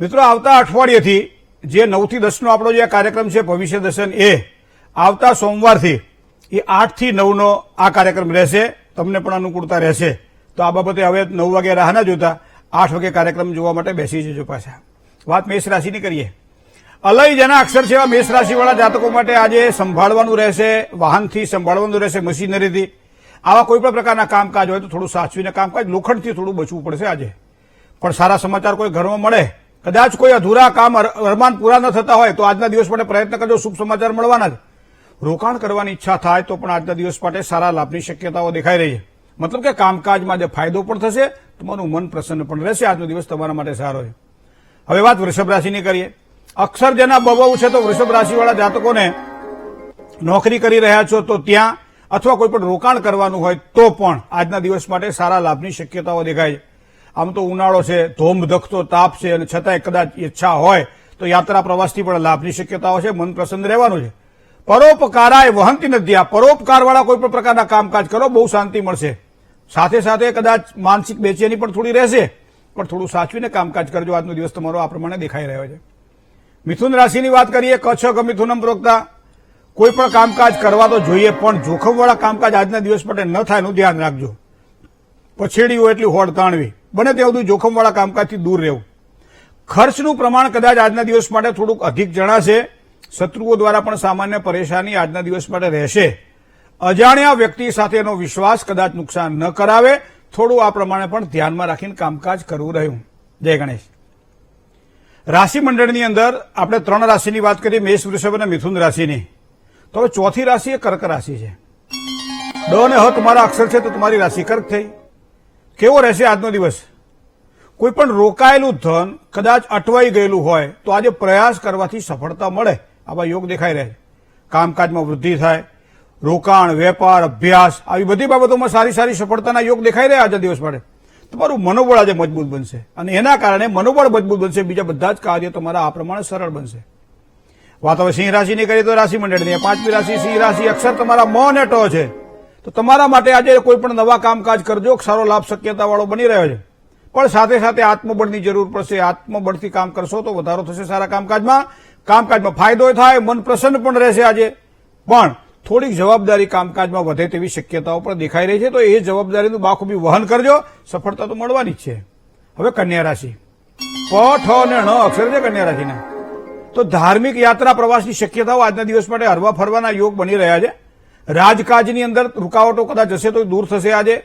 મિત્રો, આવતા અઠવાડિયેથી જે નવથી દસનો આપણો જે કાર્યક્રમ છે, ભવિષ્ય દર્શન એ, આવતા સોમવારથી એ આઠથી નવનો આ કાર્યક્રમ રહેશે. તમને પણ અનુકૂળતા રહેશે. તો આ બાબતે હવે નવ વાગે રાહ ના જોતા, આઠ વાગે કાર્યક્રમ જોવા માટે બેસી જજો પાછા. વાત મેષ રાશિની કરીએ. અલય જેના અક્ષર છે એવા મેષ રાશિવાળા જાતકો માટે આજે સંભાળવાનું રહેશે, વાહનથી સંભાળવાનું રહેશે, મશીનરીથી. આવા કોઈ પણ પ્રકારના કામકાજ હોય તો થોડું સાચવીને કામકાજ લોખંડથી થોડું બચવું પડશે આજે. પણ સારા સમાચાર કોઈ ઘરમાં મળે કદાચ કોઈ અધૂરા કામ અર- અરમાન પૂરા ન થતા હોય તો આજના દિવસ માટે પ્રયત્ન કરજો, શુભ સમાચાર મળવાના જ. રોકાણ કરવાની ઈચ્છા થાય તો પણ આજના દિવસ માટે સારા લાભની શક્યતાઓ દેખાઈ રહી છે. મતલબ કે કામકાજમાં જે ફાયદો પણ થશે તમારું મન પ્રસન્ન પણ રહેશે, આજનો દિવસ તમારા માટે સારો છે. હવે વાત વૃષભ રાશિની કરીએ. અક્ષર જેના બબવ છે તો વૃષભ રાશિવાળા જાતકોને નોકરી કરી રહ્યા છો તો ત્યાં અથવા કોઈ પણ રોકાણ કરવાનું હોય તો પણ આજના દિવસ માટે સારા લાભની શક્યતાઓ દેખાય છે. આમ તો ઉનાળો છે, ધોમ ધખતો તાપ છે અને છતાંય કદાચ ઈચ્છા હોય તો યાત્રા પ્રવાસથી પણ લાભની શક્યતાઓ છે, મન પ્રસન્ન રહેવાનું છે. પરોપકારાય વહંતી આ પરોપકારવાળા કોઈ પણ પ્રકારના કામકાજ કરો, બહુ શાંતિ મળશે. સાથે સાથે કદાચ માનસિક બેચેની પણ થોડી રહેશે, પણ થોડું સાચવીને કામકાજ કરજો. આજનો દિવસ તમારો આ પ્રમાણે દેખાઈ રહ્યો છે. મિથુન રાશિની વાત કરીએ કચ્છ મિથુનમ પ્રોક્તા. કોઈ પણ કામકાજ કરવા તો જોઈએ, પણ જોખમવાળા કામકાજ આજના દિવસ માટે ન થાય એનું ધ્યાન રાખજો. પછેડીઓ એટલી હોડ તાણવી. બને ત્યાં સુધી જોખમવાળા કામકાજથી દૂર રહેવું. ખર્ચનું પ્રમાણ કદાચ આજના દિવસ માટે થોડુંક અધિક જણાશે. શત્રુઓ દ્વારા પણ સામાન્ય પરેશાની આજના દિવસ માટે રહેશે. અજાણ્યા વ્યક્તિ સાથેનો વિશ્વાસ કદાચ નુકસાન ન કરાવે. થોડું આ પ્રમાણે પણ ધ્યાનમાં રાખીને કામકાજ કરવું રહ્યું. જય ગણેશ. રાશિ મંડળની અંદર આપણે ત્રણ રાશિની વાત કરીએ, મેષ, વૃષભ અને મિથુન રાશિની. તો હવે ચોથી રાશિ એ કર્ક રાશિ છે. ડ અને હ તમારા અક્ષર છે તો તમારી રાશિ કર્ક થઈ. કેવો રહેશે આજનો દિવસ? કોઈ પણ રોકાયેલું ધન કદાચ અટવાઈ ગયેલું હોય, તો આજે પ્રયાસ કરવાથી સફળતા મળે. આવા યોગ દેખાઈ રહે કામકાજમાં વૃદ્ધિ થાય, રોકાણ, વેપાર, અભ્યાસ, આવી બધી બાબતોમાં સારી સારી સફળતાના યોગ દેખાઈ રહ્યા આજના દિવસ માટે. તમારું મનોબળ આજે મજબૂત બનશે. અને એના કારણે મનોબળ મજબૂત બનશે, બીજા બધા જ કાર્યો તમારા આ પ્રમાણે સરળ બનશે. વાત હવે સિંહ રાશિની કરીએ તો રાશિ મંડળની પાંચમી રાશિ સિંહ રાશિ અક્ષર તમારા મ અને ટો છે. તો તમારા માટે આજે કોઈ પણ નવા કામકાજ કરજો સારો લાભ શક્યતાવાળો બની રહ્યો છે. પણ સાથે સાથે આત્મબળની જરૂર પડશે. આત્મબળથી કામ કરશો તો વધારો થશે સારા કામકાજમાં. કામકાજમાં ફાયદો થાય, મન પ્રસન્ન પણ રહેશે આજે. પણ થોડીક જવાબદારી કામકાજમાં વધે તેવી શક્યતાઓ પણ દેખાઈ રહી છે, તો એ જવાબદારીનું બાખૂબી વહન કરજો. સફળતા તો મળવાની જ છે. હવે કન્યા રાશિ. પ ઠ અને ણ અક્ષર છે કન્યા રાશિના. તો ધાર્મિક યાત્રા પ્રવાસની શક્યતાઓ આજના દિવસ માટે હરવા ફરવાના યોગ બની રહ્યા છે. રાજકાજની અંદર રૂકાવટો કદાચ હશે તો દૂર થશે આજે.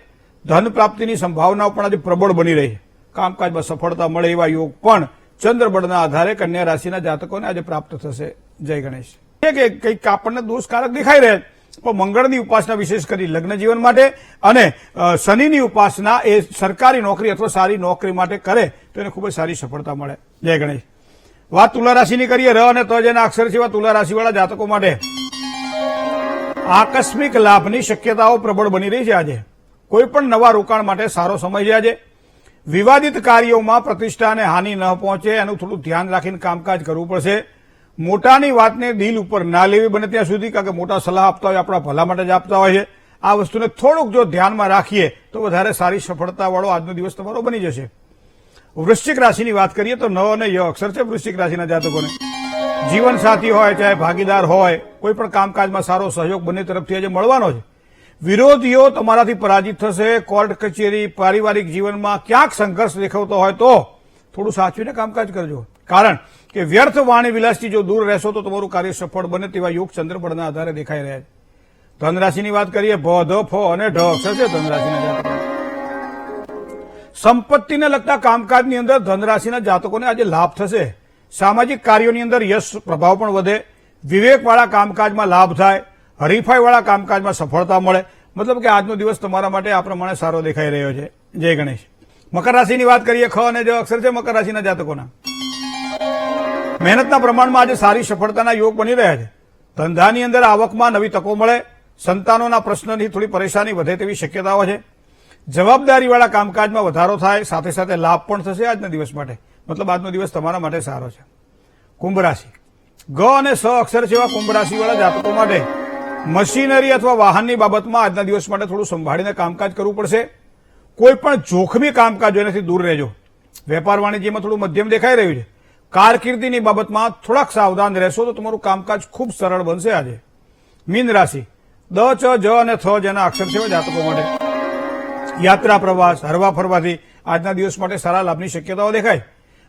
ધન પ્રાપ્તિની સંભાવનાઓ પણ આજે પ્રબળ બની રહી કામકાજમાં સફળતા મળે એવા યોગ પણ ચંદ્રબળના આધારે કન્યા રાશિના જાતકોને આજે પ્રાપ્ત થશે. જય ગણેશ. કે કંઈક આપણને દોષકારક દેખાઈ રહે પણ મંગળની ઉપાસના વિશેષ કરી લગ્ન જીવન માટે અને શનિની ઉપાસના એ સરકારી નોકરી અથવા સારી નોકરી માટે કરે તો એને ખૂબ જ સારી સફળતા મળે. જય ગણેશ. વાત તુલા રાશિની કરીએ, ર અને ત જેના અક્ષર છે એવા તુલા રાશિવાળા જાતકો માટે. આકસ્મિક લાભની શક્યતાઓ પ્રબળ બની રહી છે આજે. કોઈપણ નવા રોકાણ માટે સારો સમય છે આજે. વિવાદિત કાર્યોમાં પ્રતિષ્ઠાને હાનિ ન પહોંચે એનું થોડું ધ્યાન રાખીને કામકાજ કરવું પડશે. મોટાની વાતને દિલ ઉપર ના લેવી બને ત્યાં સુધી, કારણ કે મોટા સલાહ આપતા હોય, આપણા ભલા માટે જ આપતા હોય છે. આ વસ્તુને થોડુંક જો ધ્યાનમાં રાખીએ, તો વધારે સારી સફળતાવાળો આજનો દિવસ તમારો બની જશે. વૃશ્ચિક રાશિની વાત કરીએ તો નવ અને ય અક્ષર છે વૃશ્ચિક રાશિના જાતકોને. જીવન સાથી હોય, ચાહે ભાગીદાર હોય, કોઈ પણ કામકાજમાં સારો સહયોગ બંને તરફથી આજે મળવાનો છે. વિરોધીઓ તમારાથી પરાજિત થશે, કોર્ટ કચેરી, પારિવારિક જીવનમાં ક્યાંક સંઘર્ષ દેખાવતો હોય તો થોડું સાચવીને કામકાજ કરજો. કારણ કે વ્યર્થ વાણી વિલાસથી જો દૂર રહેશો તો તમારું કાર્ય સફળ બને તેવા યોગ ચંદ્રબળના આધારે દેખાઈ રહ્યા છે. ધનરાશિની વાત કરીએ ભ ધ ફ અને ઢ છે ધનરાશિના જાતકો? સંપત્તિને લગતા કામકાજની અંદર ધનરાશિના જાતકોને આજે લાભ થશે. સામાજિક કાર્યોની અંદર યશ પ્રભાવ પણ વધે, વિવેકવાળા કામકાજમાં લાભ થાય, હરીફાઈવાળા કામકાજમાં સફળતા મળે. મતલબ કે આજનો દિવસ તમારા માટે આ પ્રમાણે સારો દેખાઈ રહ્યો છે. જય ગણેશ. મકર રાશિની વાત કરીએ, ખ અને જ અક્ષર છે મકર રાશિના જાતકોના. મહેનતના પ્રમાણમાં આજે સારી સફળતાના યોગ બની રહ્યા છે. ધંધાની અંદર આવકમાં નવી તકો મળે, સંતાનોના પ્રશ્નની થોડી પરેશાની વધે તેવી શક્યતાઓ છે. જવાબદારીવાળા કામકાજમાં વધારો થાય, સાથે સાથે લાભ પણ થશે આજના દિવસ માટે. મતલબ આજનો દિવસ તમારા માટે સારો છે. કુંભ રાશિ. ગ અને સ અક્ષર જેવા કુંભ રાશિવાળા જાતકો માટે મશીનરી અથવા વાહનની બાબતમાં આજના દિવસ માટે થોડું સંભાળીને કામકાજ કરવું પડશે. કોઈ પણ જોખમી કામકાજ એનાથી દૂર રહેજો. વેપાર વાણિજ્યમાં થોડું મધ્યમ દેખાઈ રહ્યું છે. કારકિર્દીની બાબતમાં થોડાક સાવધાન રહેશો તો તમારું કામકાજ ખૂબ સરળ બનશે આજે. મીન રાશિ. દ, ચ, જ અને થ જેના અક્ષર છે જાતકો માટે. યાત્રા પ્રવાસ, હરવા ફરવાથી આજના દિવસ માટે સારા લાભની શક્યતાઓ દેખાય.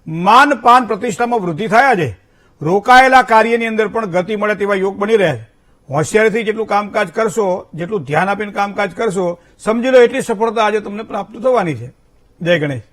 માન પાન પ્રતિષ્ઠામાં વૃદ્ધિ થયા છે રોકાયેલા કાર્યની અંદર પણ ગતિ મળે તેવા યોગ બની રહ્યા છે. હોશિયારીથી જેટલું કામકાજ કરશો, જેટલું ધ્યાન આપીને કામકાજ કરશો, સમજી લો, એટલી સફળતા આજે તમને પ્રાપ્ત થવાની છે. જય ગણેશ.